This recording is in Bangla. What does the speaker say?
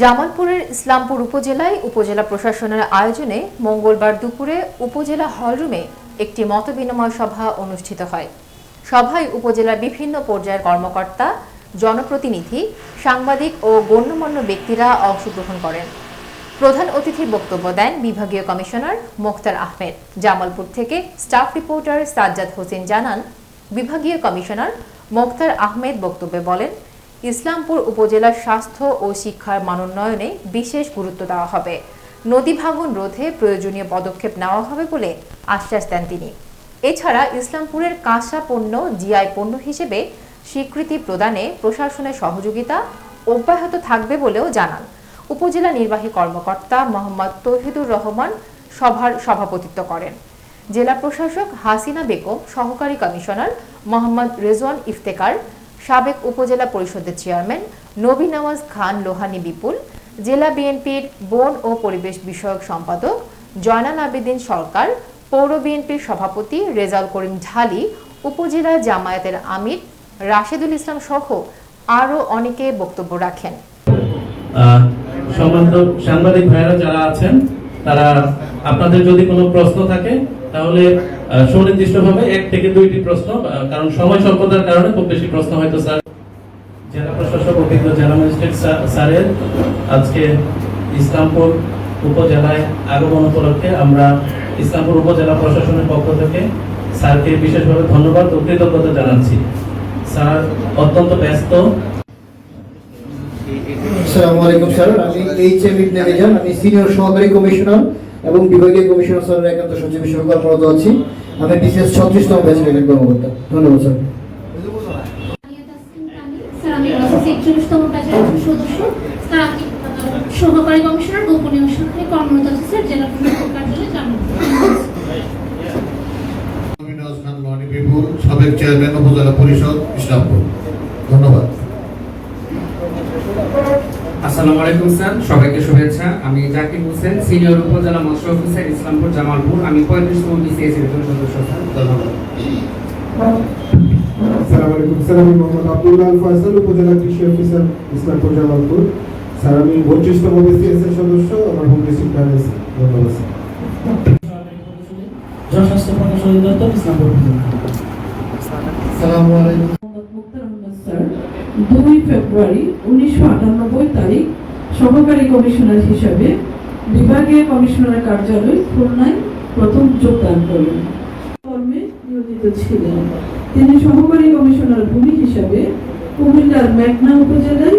জামালপুরের ইসলামপুর উপজেলায় উপজেলা প্রশাসনের আয়োজনে মঙ্গলবার দুপুরে উপজেলা হলরুমে একটি মতবিনিময় সভা অনুষ্ঠিত হয়। সভায় উপজেলার বিভিন্ন পর্যায়ের কর্মকর্তা, জনপ্রতিনিধি, সাংবাদিক ও গণ্যমান্য ব্যক্তিরা অংশগ্রহণ করেন। প্রধান অতিথির বক্তব্য দেন বিভাগীয় কমিশনার মোখতার আহমেদ। জামালপুর থেকে স্টাফ রিপোর্টার সাজ্জাদ হোসেন জানান, বিভাগীয় কমিশনার মোখতার আহমেদ বক্তব্যে বলেন ইসলামপুর উপজেলার স্বাস্থ্য ও শিক্ষার মানোন্নয়নে বিশেষ গুরুত্ব দেওয়া হবে। নদী ভাঙন রোধে প্রয়োজনীয় পদক্ষেপ নেওয়া হবে বলে আশ্বাস দেন তিনি। এছাড়া ইসলামপুরের কাঁচা পণ্য, জিআই পণ্য হিসেবে স্বীকৃতি প্রদানে প্রশাসনের সহযোগিতা অব্যাহত থাকবে বলেও জানান। উপজেলা নির্বাহী কর্মকর্তা মোহাম্মদ তৌহিদুর রহমান সভার সভাপতিত্ব করেন। জেলা প্রশাসক হাসিনা বেগম, সহকারী কমিশনার মোহাম্মদ রেজওয়ান ইফতেকার সাবেক উপজেলা পরিষদের চেয়ারম্যান নবী নওয়াজ খান লোহানি বিপুল, জেলা বিএনপির বন ও পরিবেশ বিষয়ক সম্পাদক জয়নাল আবেদিন সরকার, পৌর বিএনপির সভাপতি রেজাউল করিম ঢালি, উপজেলা জামায়াতের আমির রাশেদুল ইসলাম সহ আরও অনেকে বক্তব্য রাখেন। সাংবাদিক ভাইরা যারা আছেন, তারা আপনাদের যদি কোনো প্রশ্ন থাকে, তাহলে সুনির্দিষ্টভাবে এক থেকে দুইটি প্রশ্ন কারণ সময় স্বল্পতার কারণে খুব বেশি প্রশ্ন হয়তো স্যার। জেলা প্রশাসক অভিজ্ঞ জেলা ম্যাজিস্ট্রেট স্যারের আজকে ইসলামপুর উপজেলায় আগমন উপলক্ষে আমরা ইসলামপুর উপজেলা প্রশাসনের পক্ষ থেকে স্যারকে বিশেষভাবে ধন্যবাদ ও কৃতজ্ঞতা জানাচ্ছি। স্যার, অত্যন্ত ব্যস্ত। আসসালামু আলাইকুম, স্যার। আমি এইচ এম ইবনে আমি সিনিয়র সহকারী কমিশনার। এবং বিভাগীয় কমিশনার স্যারের একান্ত সচিব হিসেবে কর্মরত আছি। আমি বিশেষ ছত্রিশতম ব্যাচের একজন কর্মকর্তা। ধন্যবাদ স্যার। সহকারী কমিশনার গোপনীয় শাখায় কর্মরত আছি স্যার জেলা প্রশাসক কার্যালয়ে সাবেক চেয়ারম্যান উপজেলা পরিষদ ইসলামপুর। ধন্যবাদ। আসসালামু আলাইকুম স্যার। সবাইকে শুভেচ্ছা। আমি জাকির হোসেন সিনিয়র উপজেলা মৎস্য অফিসার ইসলামপুর জামালপুর। আমি পঁয়ত্রিশতম বিসিএস এর একজন সদস্য স্যার। ধন্যবাদ। আসসালামু আলাইকুম স্যার। আমি মোহাম্মদ আব্দুল্লাহ আল ফয়সাল উপজেলা কৃষি অফিসার ইসলামপুর জামালপুর। স্যার আমি বত্রিশতম বিসিএস এর সদস্য আমার হোম ডিস্ট্রিক্ট ধন্যবাদ স্যার। জনস্বাস্থ্য প্রকৌশল ইসলামপুর। আসসালামু আলাইকুম মোহাম্মদ মুক্তার আহমদ স্যার দুই ফেব্রুয়ারি উনিশশো আটানব্বই তারিখ সহকারী কমিশনার হিসাবে বিভাগীয় কমিশনার কার্যালয় খুলনায় প্রথম যোগদান করেন। কর্মে নিয়োজিত ছিলেন। তিনি সহকারী কমিশনার ভূমি হিসাবে কুমিল্লার মেঘনা উপজেলায়